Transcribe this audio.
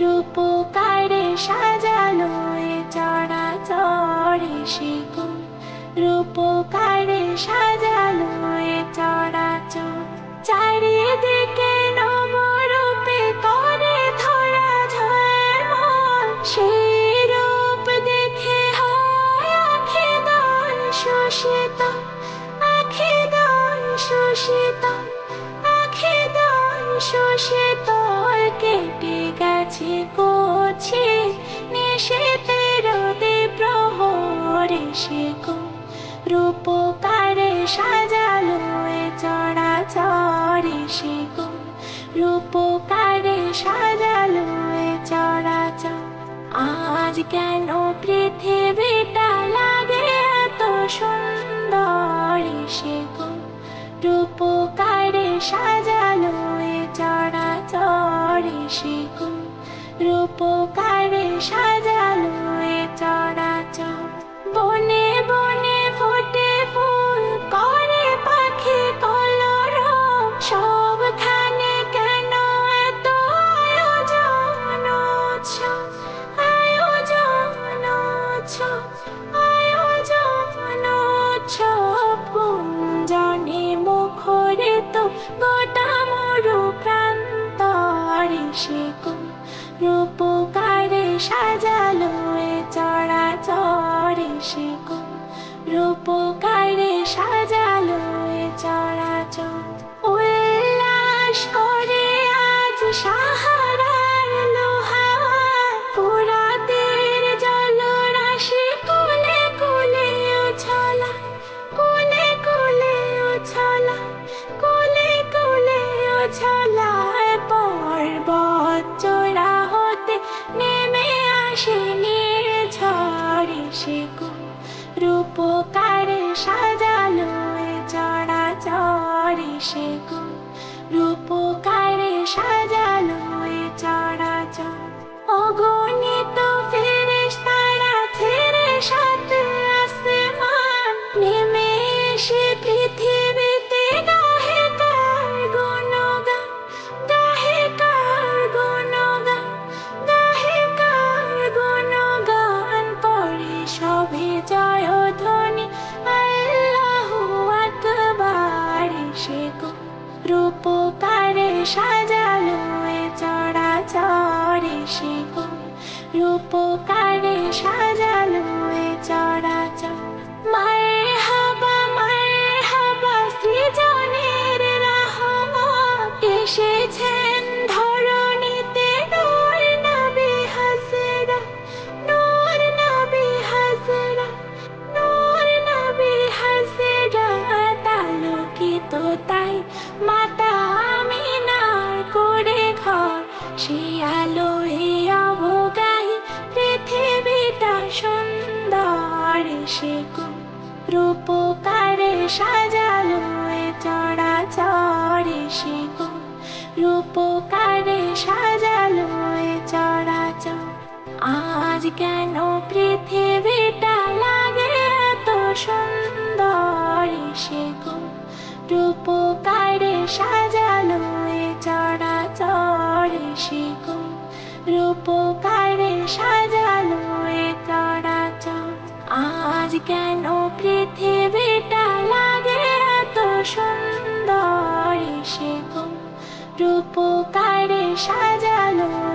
রূপকারে সাজালো এ চরাচর সে রূপকারে সাজালো এ চরাচর। চারিদিকে নবরূপে করে ধরা মন সেই রূপ দেখে হয় আখি দল শোষিত। আখি দল শোষিত। আখি দল শোষিত। কেটে গেছে করছে নিষেধের প্রহরে সে রূপকারে সাজালো এ চরাচরে সে রূপকারে সাজালো এ চরাচর। আজ কেন পৃথিবীটা লাগে এত সুন্দর সে রূপকারে সাজালো এ চরাচরে সে রূপকারে সাজালো এ চরাচর বনে বনে ফোটে ফুল, করে পাখি কলর সবখানে কেন এত আয়োজন আয়োজন আয়োজন। গুঞ্জনে মুখরিত গোটা মরু প্রান্তরে সে রূপকারে সাজালো এ চরাচরে সে রূপকারে নেমে আসে নির্ঝরে সে রূপকারে সাজালো রূপকারে সুন্দর সে রূপকারে সাজালো এ চরাচরে সে রূপকারে সাজালো চরাচর আজ কেন পৃথিবীটা লাগে এত সুন্দর সে রূপকারে সাজালো এ চরাচরে সে রূপকারে সাজালো কেন পৃথিবীটা লাগে এত সুন্দর? সে রূপকারে সাজালো